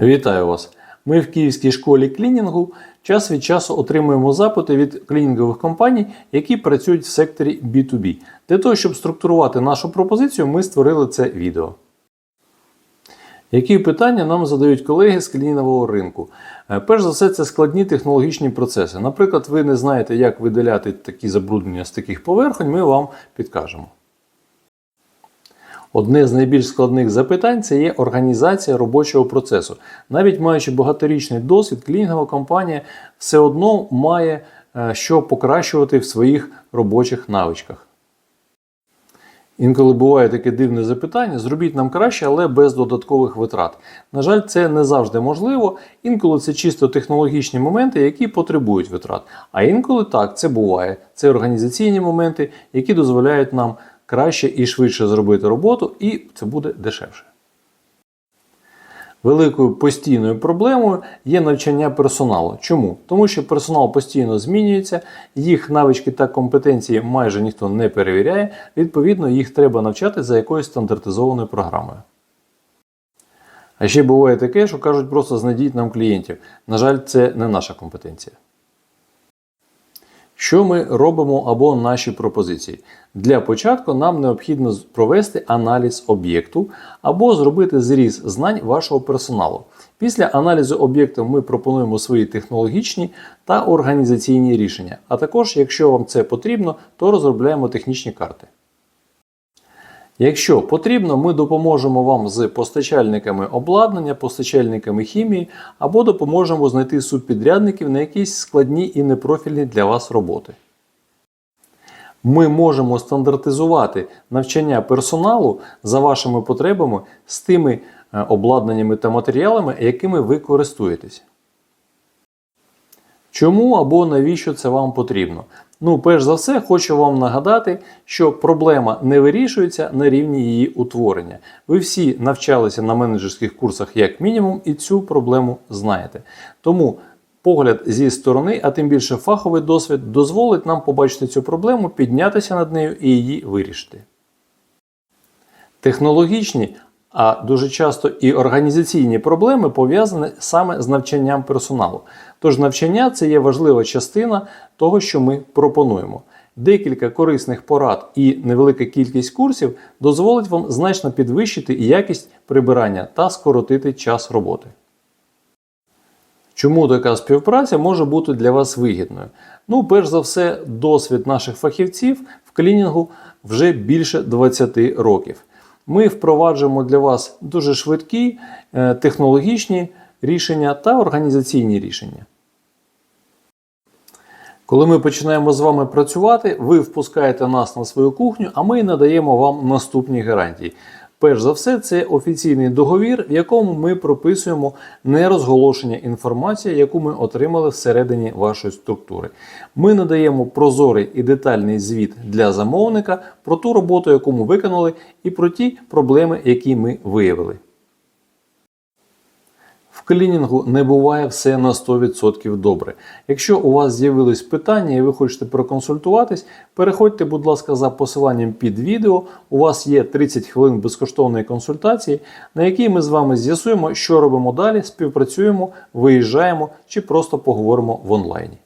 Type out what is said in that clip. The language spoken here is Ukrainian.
Вітаю вас! Ми в Київській школі клінінгу час від часу отримуємо запити від клінінгових компаній, які працюють в секторі B2B. Для того, щоб структурувати нашу пропозицію, ми створили це відео. Які питання нам задають колеги з клінінгового ринку? Е, Перш за все, це складні технологічні процеси. Наприклад, ви не знаєте, як видаляти такі забруднення з таких поверхонь, ми вам підкажемо. Одне з найбільш складних запитань це є організація робочого процесу. Навіть маючи багаторічний досвід, клінінгова компанія все одно має е, що покращувати в своїх робочих навичках. Інколи буває таке дивне запитання: зробіть нам краще, але без додаткових витрат. На жаль, це не завжди можливо. Інколи це чисто технологічні моменти, які потребують витрат. А інколи так, це буває. Це організаційні моменти, які дозволяють нам краще і швидше зробити роботу, і це буде дешевше. Великою постійною проблемою є навчання персоналу. Чому? Тому що персонал постійно змінюється, їх навички та компетенції майже ніхто не перевіряє, відповідно, їх треба навчати за якоюсь стандартизованою програмою. А ще буває таке, що кажуть просто знайдіть нам клієнтів. На жаль, це не наша компетенція. Що ми робимо або наші пропозиції? Для початку нам необхідно провести аналіз об'єкту або зробити зріз знань вашого персоналу. Після аналізу об'єкту ми пропонуємо свої технологічні та організаційні рішення. А також, якщо вам це потрібно, то розробляємо технічні карти. Якщо потрібно, ми допоможемо вам з постачальниками обладнання, постачальниками хімії або допоможемо знайти субпідрядників на якісь складні і непрофільні для вас роботи. Ми можемо стандартизувати навчання персоналу за вашими потребами з тими е, обладнаннями та матеріалами, якими ви користуєтесь. Чому або навіщо це вам потрібно? Ну, перш за все, хочу вам нагадати, що проблема не вирішується на рівні її утворення. Ви всі навчалися на менеджерських курсах як мінімум, і цю проблему знаєте. Тому погляд зі сторони, а тим більше фаховий досвід, дозволить нам побачити цю проблему, піднятися над нею і її вирішити. Технологічні, а дуже часто і організаційні проблеми пов'язані саме з навчанням персоналу. Тож навчання це є важлива частина того, що ми пропонуємо. Декілька корисних порад і невелика кількість курсів дозволить вам значно підвищити якість прибирання та скоротити час роботи. Чому така співпраця може бути для вас вигідною? Ну, перш за все, досвід наших фахівців в клінінгу вже більше 20 років. Ми впроваджуємо для вас дуже швидкі е, технологічні рішення та організаційні рішення. Коли ми починаємо з вами працювати, ви впускаєте нас на свою кухню, а ми надаємо вам наступні гарантії. Перш за все, це офіційний договір, в якому ми прописуємо нерозголошення інформації, яку ми отримали всередині вашої структури. Ми надаємо прозорий і детальний звіт для замовника про ту роботу, яку ми виконали, і про ті проблеми, які ми виявили. Клінінгу не буває все на 100% добре. Якщо у вас з'явились питання і ви хочете проконсультуватись, переходьте, будь ласка, за посиланням під відео. У вас є 30 хвилин безкоштовної консультації, на якій ми з вами з'ясуємо, що робимо далі, співпрацюємо, виїжджаємо чи просто поговоримо в онлайні.